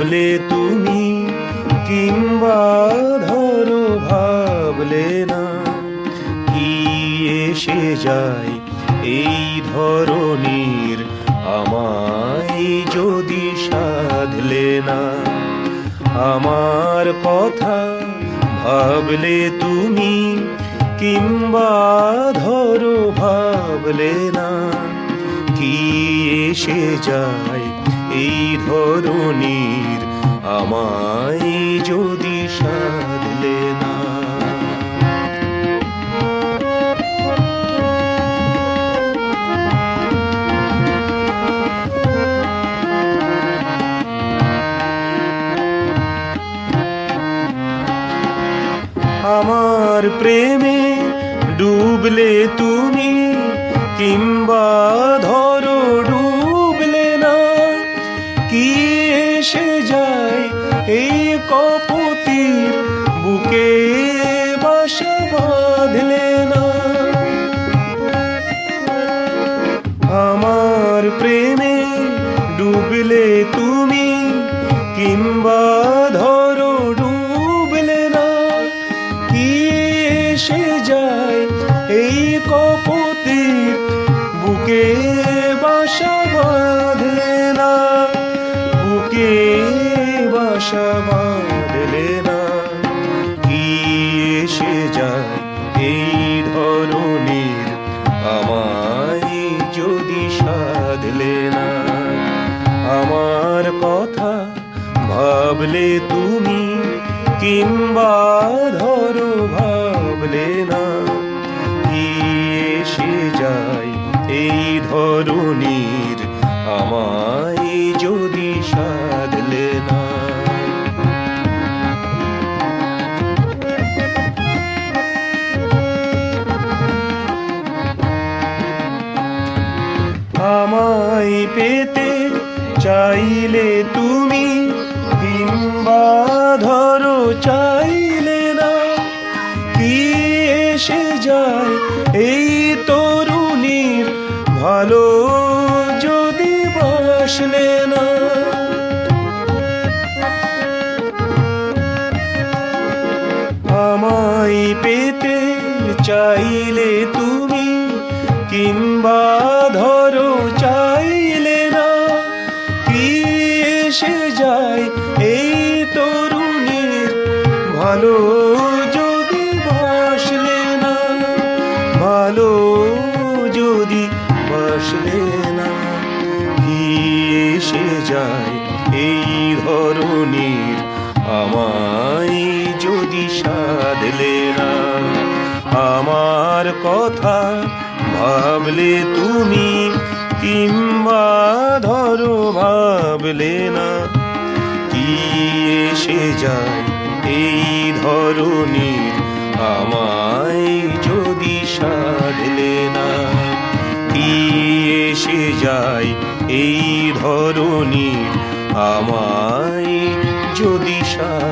ভাবলে তুমি, কিংবা ধরো ভাবলে না। কি এসে যায় এই ধরনের আমায় যদি সাধলে না? আমার কথা ভাবলে তুমি, কিংবা ধরো ভাবলে না? কি এসে যায় আমায় যদি সাধলে না। আমার প্রেমে ডুবলে তুমি কিংবা ধরো আমার প্রেমে ডুবলে তুমি, কিংবা ধরো ডুবলে না, কি এসে যায় এই কপতি, বুকে বাসা বাঁধলে না, বুকে বাসা বাঁধলে না, কি এসে যায় ভাবলে তুমি কিংবা ধরো ভাবলে না। কি এসে যায় এই ধরনের আমায় যদি সাধলে না। আমায় পেতে চাইলে তুমি কিংবা ধরো চাইলে না। কি এসে যায় এই তরুণীর ভালো যদি বাসলে না? আমায় পেতে চাইলে তুমি কিংবা ধরো ভালো যদি বাসলে না, ভালো যদি বাসলে না, কি এসে যায় এই ধরনের আমায় যদি সাধলে না? আমার কথা ভাবলে তুমি কিংবা ধরো ভাবলে না, কি এসে যায় এই ধরনের আমায় যদি সাধলে না, কি এসে যায় এই ধরনের আমায় যদি সাধলে না